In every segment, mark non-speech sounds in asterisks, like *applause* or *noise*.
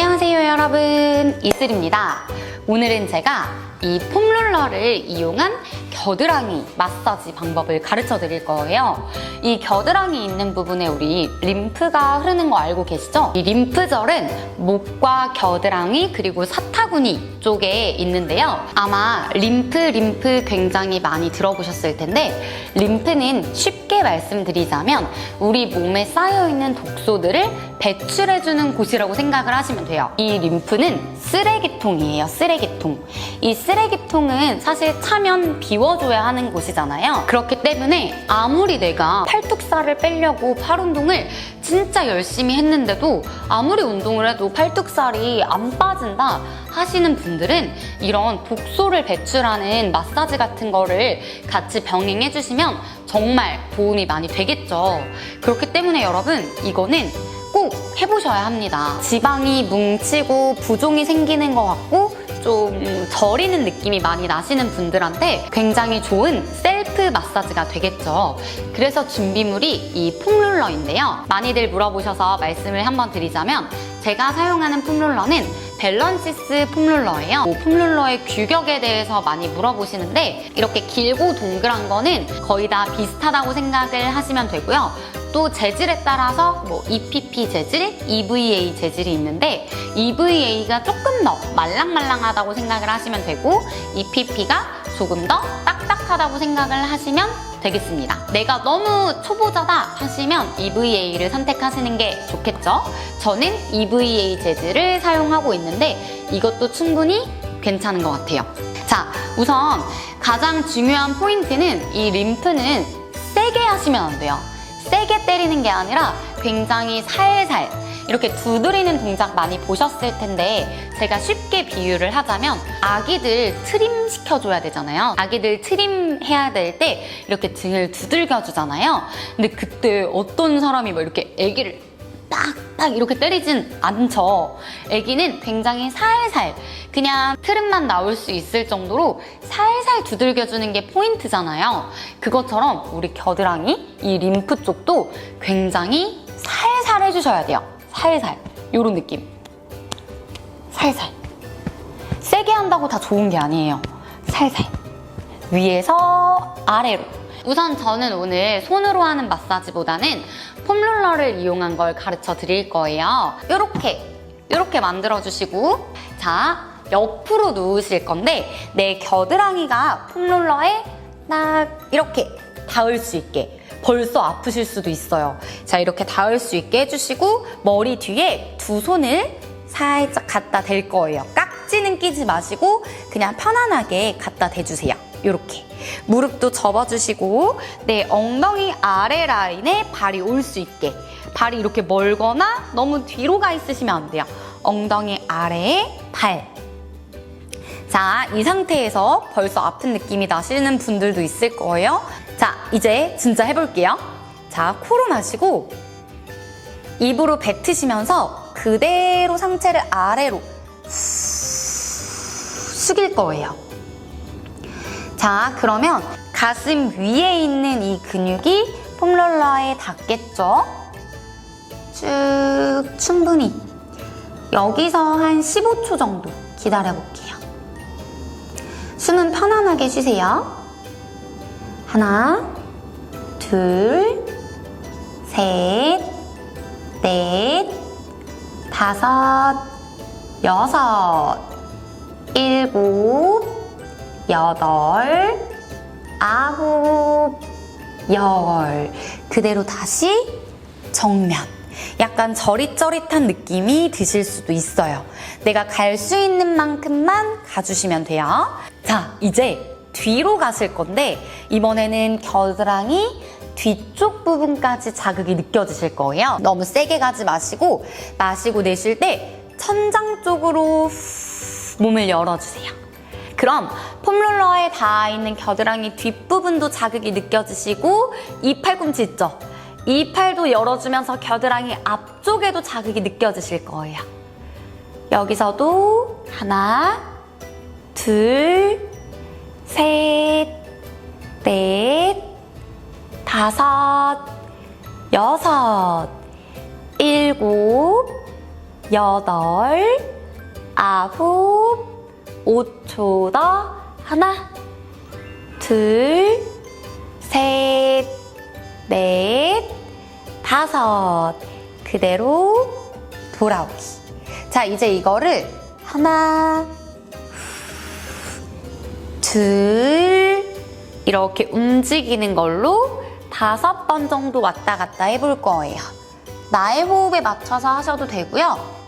안녕하세요 여러분. 이슬입니다. 오늘은 제가 이 폼롤러를 이용한 겨드랑이 마사지 방법을 가르쳐 드릴 거예요 이 겨드랑이 있는 부분에 우리 림프가 흐르는 거 알고 계시죠? 이 림프절은 목과 겨드랑이 그리고 사타구니 쪽에 있는데요 아마 림프 림프 굉장히 많이 들어보셨을 텐데 림프는 쉽게 말씀드리자면 우리 몸에 쌓여있는 독소들을 배출해주는 곳이라고 생각을 하시면 돼요. 이 림프는 쓰레기통이에요, 쓰레기통. 이 쓰레기통은 사실 차면 비워줘야 하는 곳이잖아요. 그렇기 때문에 아무리 내가 팔뚝살을 빼려고 팔 운동을 진짜 열심히 했는데도 아무리 운동을 해도 팔뚝살이 안 빠진다 하시는 분들은 이런 독소를 배출하는 마사지 같은 거를 같이 병행해 주시면 정말 도움이 많이 되겠죠. 그렇기 때문에 여러분 이거는 꼭 해보셔야 합니다. 지방이 뭉치고 부종이 생기는 것 같고 좀 저리는 느낌이 많이 나시는 분들한테 굉장히 좋은 셀프 마사지가 되겠죠. 그래서 준비물이 이 폼롤러인데요. 많이들 물어보셔서 말씀을 한번 드리자면 제가 사용하는 폼롤러는 밸런시스 폼롤러예요. 뭐 폼롤러의 규격에 대해서 많이 물어보시는데 이렇게 길고 동그란 거는 거의 다 비슷하다고 생각을 하시면 되고요. 또 재질에 따라서 뭐 EPP 재질, EVA 재질이 있는데 EVA가 조금 더 말랑말랑하다고 생각을 하시면 되고 EPP가 조금 더 딱딱하다고 생각을 하시면 되겠습니다. 내가 너무 초보자다 하시면 EVA를 선택하시는 게 좋겠죠? 저는 EVA 재질을 사용하고 있는데 이것도 충분히 괜찮은 것 같아요. 자, 우선 가장 중요한 포인트는 이 림프는 세게 하시면 안 돼요. 세게 때리는 게 아니라 굉장히 살살 이렇게 두드리는 동작 많이 보셨을 텐데 제가 쉽게 비유를 하자면 아기들 트림 시켜줘야 되잖아요. 아기들 트림 해야 될 때 이렇게 등을 두들겨 주잖아요. 근데 그때 어떤 사람이 막 이렇게 아기를 빡빡 이렇게 때리진 않죠. 아기는 굉장히 살살 그냥 트름만 나올 수 있을 정도로 살살 두들겨주는 게 포인트잖아요. 그것처럼 우리 겨드랑이, 이 림프 쪽도 굉장히 살살 해주셔야 돼요. 살살. 요런 느낌. 살살. 세게 한다고 다 좋은 게 아니에요. 살살. 위에서 아래로. 우선 저는 오늘 손으로 하는 마사지보다는 폼롤러를 이용한 걸 가르쳐 드릴 거예요. 요렇게, 요렇게 만들어 주시고, 자, 옆으로 누우실 건데, 내 겨드랑이가 폼롤러에 딱 이렇게 닿을 수 있게. 벌써 아프실 수도 있어요. 자, 이렇게 닿을 수 있게 해주시고, 머리 뒤에 두 손을 살짝 갖다 댈 거예요. 깍지는 끼지 마시고, 그냥 편안하게 갖다 대주세요. 이렇게 무릎도 접어주시고 내 엉덩이 아래 라인에 발이 올 수 있게 발이 이렇게 멀거나 너무 뒤로 가 있으시면 안 돼요 엉덩이 아래에 발 자, 이 상태에서 벌써 아픈 느낌이 나시는 분들도 있을 거예요. 자, 이제 진짜 해볼게요. 자, 코로 마시고 입으로 뱉으시면서 그대로 상체를 아래로 숙일 거예요. 자, 그러면 가슴 위에 있는 이 근육이 폼롤러에 닿겠죠? 쭉 충분히 여기서 한 15초 정도 기다려 볼게요. 숨은 편안하게 쉬세요. 하나, 둘, 셋, 넷, 다섯, 여섯, 일곱, 여덟, 아홉, 열. 그대로 다시 정면. 약간 저릿저릿한 느낌이 드실 수도 있어요. 내가 갈 수 있는 만큼만 가주시면 돼요. 자, 이제 뒤로 가실 건데, 이번에는 겨드랑이 뒤쪽 부분까지 자극이 느껴지실 거예요. 너무 세게 가지 마시고, 마시고 내쉴 때 천장 쪽으로 후 몸을 열어주세요. 그럼 폼롤러에 닿아 있는 겨드랑이 뒷부분도 자극이 느껴지시고 이 팔꿈치 있죠? 이 팔도 열어주면서 겨드랑이 앞쪽에도 자극이 느껴지실 거예요. 여기서도 하나, 둘, 셋, 넷, 다섯, 여섯, 일곱, 여덟, 아홉, 5초 더. 하나, 둘, 셋, 넷, 다섯. 그대로 돌아오기. 자, 이제 이거를 하나, 둘, 이렇게 움직이는 걸로 다섯 번 정도 왔다 갔다 해볼 거예요. 나의 호흡에 맞춰서 하셔도 되고요.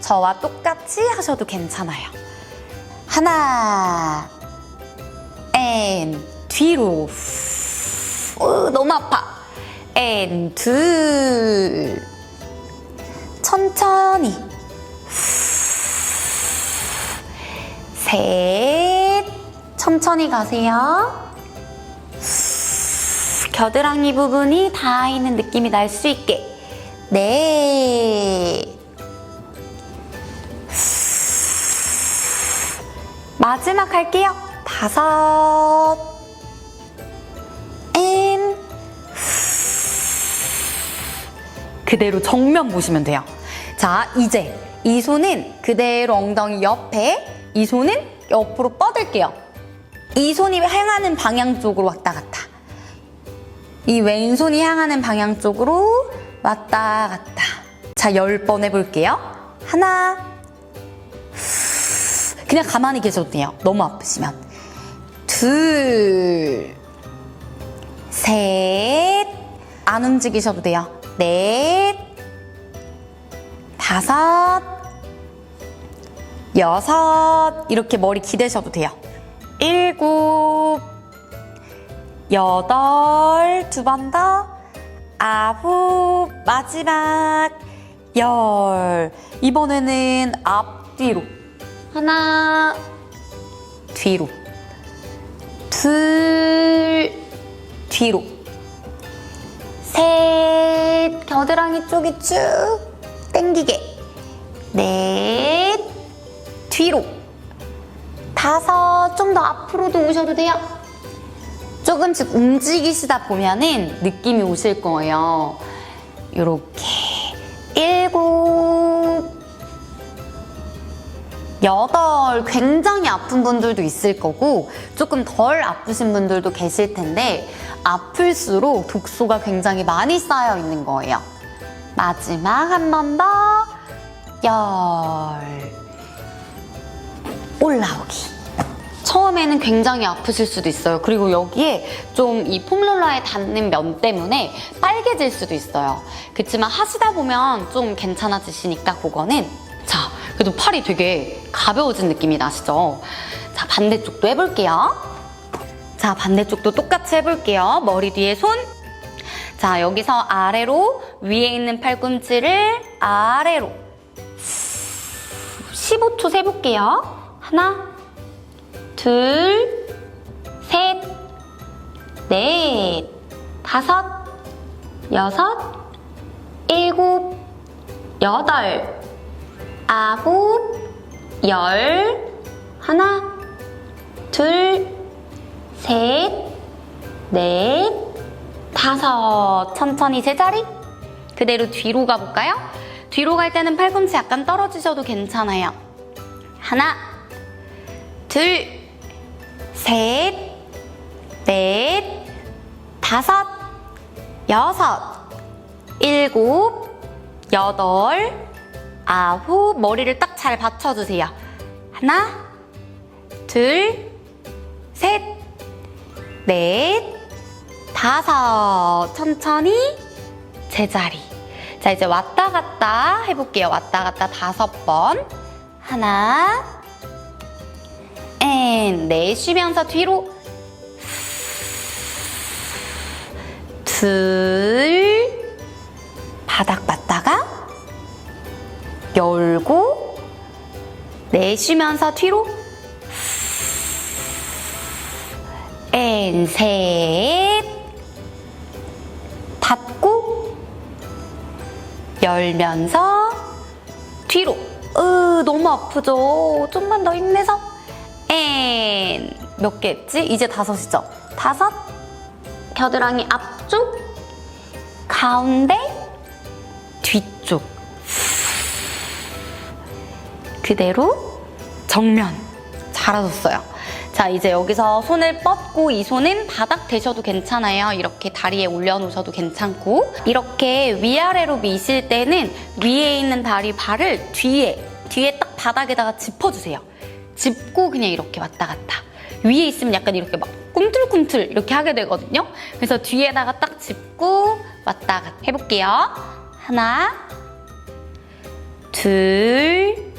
저와 똑같이 하셔도 괜찮아요. 하나, 앤, 뒤로. 우, 너무 아파. 앤, 둘. 천천히. 셋. 천천히 가세요. 겨드랑이 부분이 닿아 있는 느낌이 날 수 있게. 네. 마지막 할게요. 다섯. 앤. 그대로 정면 보시면 돼요. 자, 이제 이 손은 그대로 엉덩이 옆에, 이 손은 옆으로 뻗을게요. 이 손이 향하는 방향 쪽으로 왔다 갔다. 이 왼손이 향하는 방향 쪽으로 왔다 갔다. 자, 열 번 해볼게요. 하나. 그냥 가만히 계셔도 돼요. 너무 아프시면. 둘. 셋. 안 움직이셔도 돼요. 넷. 다섯. 여섯. 이렇게 머리 기대셔도 돼요. 일곱. 여덟, 두 번 더, 아홉, 마지막, 열. 이번에는 앞뒤로. 하나, 뒤로. 둘, 뒤로. 셋, 겨드랑이 쪽이 쭉 당기게. 넷, 뒤로. 다섯, 좀 더 앞으로도 오셔도 돼요. 조금씩 움직이시다 보면은 느낌이 오실 거예요. 요렇게 일곱 여덟 굉장히 아픈 분들도 있을 거고 조금 덜 아프신 분들도 계실 텐데 아플수록 독소가 굉장히 많이 쌓여 있는 거예요. 마지막 한 번 더 열 올라오기. 처음에는 굉장히 아프실 수도 있어요. 그리고 여기에 좀 이 폼롤러에 닿는 면 때문에 빨개질 수도 있어요. 그렇지만 하시다 보면 좀 괜찮아지시니까 그거는 자, 그래도 팔이 되게 가벼워진 느낌이 나시죠? 자, 반대쪽도 해볼게요. 자, 반대쪽도 똑같이 해볼게요. 머리 뒤에 손. 자, 여기서 아래로 위에 있는 팔꿈치를 아래로 15초 세볼게요. 하나, 둘, 셋, 넷, 다섯, 여섯, 일곱, 여덟, 아홉, 열, 하나, 둘, 셋, 넷, 다섯. 천천히 제자리. 그대로 뒤로 가볼까요? 뒤로 갈 때는 팔꿈치 약간 떨어지셔도 괜찮아요. 하나, 둘, 셋, 넷, 다섯, 여섯, 일곱, 여덟, 아홉. 머리를 딱 잘 받쳐주세요. 하나, 둘, 셋, 넷, 다섯. 천천히 제자리. 자, 이제 왔다 갔다 해볼게요. 왔다 갔다 다섯 번. 하나, 앤 내쉬면서 뒤로 둘 바닥 봤다가 열고 내쉬면서 뒤로 앤셋 닫고 열면서 뒤로 으 너무 아프죠 좀만 더 힘내서 앤 몇 개 했지? 이제 다섯이죠? 다섯 겨드랑이 앞쪽 가운데 그대로 정면 잘하셨어요. 자, 이제 여기서 손을 뻗고 이 손은 바닥 대셔도 괜찮아요. 이렇게 다리에 올려놓으셔도 괜찮고 이렇게 위아래로 미실 때는 위에 있는 다리 발을 뒤에 뒤에 딱 바닥에다가 짚어주세요. 짚고 그냥 이렇게 왔다 갔다. 위에 있으면 약간 이렇게 막 꿈틀꿈틀 이렇게 하게 되거든요. 그래서 뒤에다가 딱 짚고 왔다 갔다 해볼게요. 하나, 둘,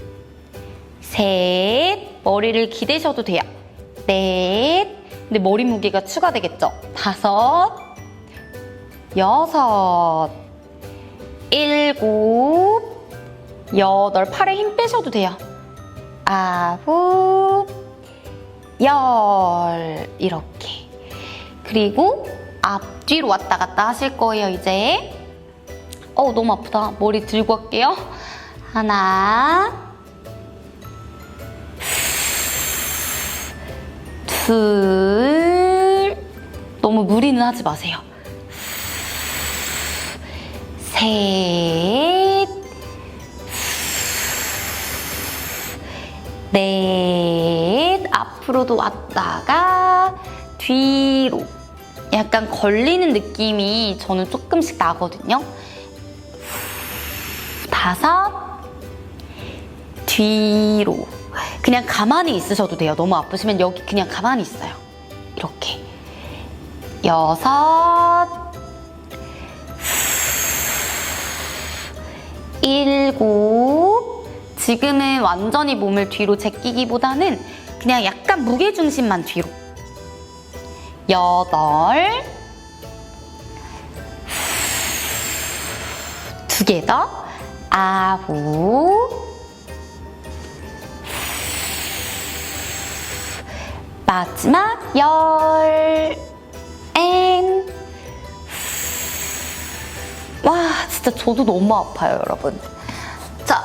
셋. 머리를 기대셔도 돼요. 넷. 근데 머리 무게가 추가되겠죠? 다섯, 여섯, 일곱, 여덟. 팔에 힘 빼셔도 돼요. 아홉, 열. 이렇게. 그리고 앞뒤로 왔다 갔다 하실 거예요, 이제. 어 너무 아프다. 머리 들고 할게요. 하나, 둘, 너무 무리는 하지 마세요. 셋, 넷, 앞으로도 왔다가 뒤로 약간 걸리는 느낌이 저는 조금씩 나거든요. 다섯, 뒤로. 그냥 가만히 있으셔도 돼요. 너무 아프시면 여기 그냥 가만히 있어요. 이렇게. 여섯, 일곱. 지금은 완전히 몸을 뒤로 제끼기보다는 그냥 약간 무게중심만 뒤로. 여덟. 두 개 더. 아홉. 마지막 열. 엔. 와, 진짜 저도 너무 아파요, 여러분. 자,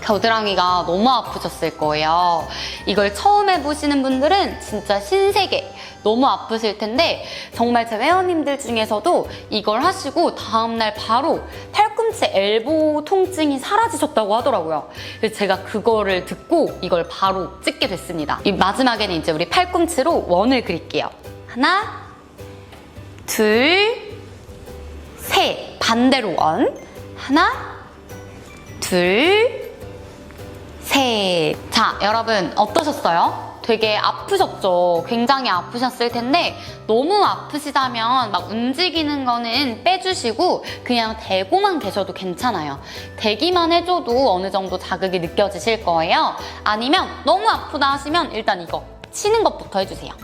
겨드랑이가 너무 아프셨을 거예요. 이걸 처음 해보시는 분들은 진짜 신세계 너무 아프실 텐데 정말 제 회원님들 중에서도 이걸 하시고 다음날 바로 팔꿈치 엘보 통증이 사라지셨다고 하더라고요. 그래서 제가 그거를 듣고 이걸 바로 찍게 됐습니다. 이 마지막에는 이제 우리 팔꿈치로 원을 그릴게요. 하나, 둘, 셋. 반대로 원. 하나, 둘, 셋. 자, 여러분, 어떠셨어요? 되게 아프셨죠? 굉장히 아프셨을 텐데, 너무 아프시다면 막 움직이는 거는 빼주시고, 그냥 대고만 계셔도 괜찮아요. 대기만 해줘도 어느 정도 자극이 느껴지실 거예요. 아니면 너무 아프다 하시면 일단 이거 치는 것부터 해주세요.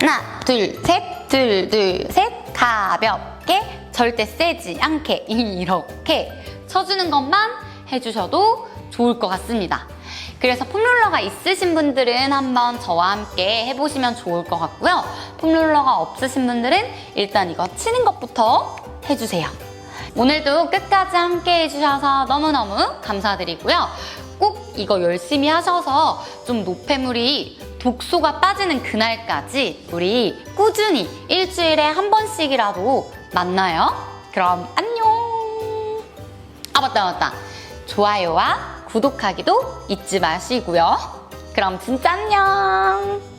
하나, 둘, 셋, 둘, 둘, 셋. 가볍게, 절대 세지 않게, *laughs* 이렇게 쳐주는 것만 해주셔도 좋을 것 같습니다. 그래서 폼롤러가 있으신 분들은 한번 저와 함께 해보시면 좋을 것 같고요. 폼롤러가 없으신 분들은 일단 이거 치는 것부터 해주세요. 오늘도 끝까지 함께 해주셔서 너무너무 감사드리고요. 꼭 이거 열심히 하셔서 좀 노폐물이 독소가 빠지는 그날까지 우리 꾸준히 일주일에 한 번씩이라도 만나요. 그럼 안녕! 아, 맞다, 맞다. 좋아요와 구독하기도 잊지 마시고요. 그럼 진짜 안녕!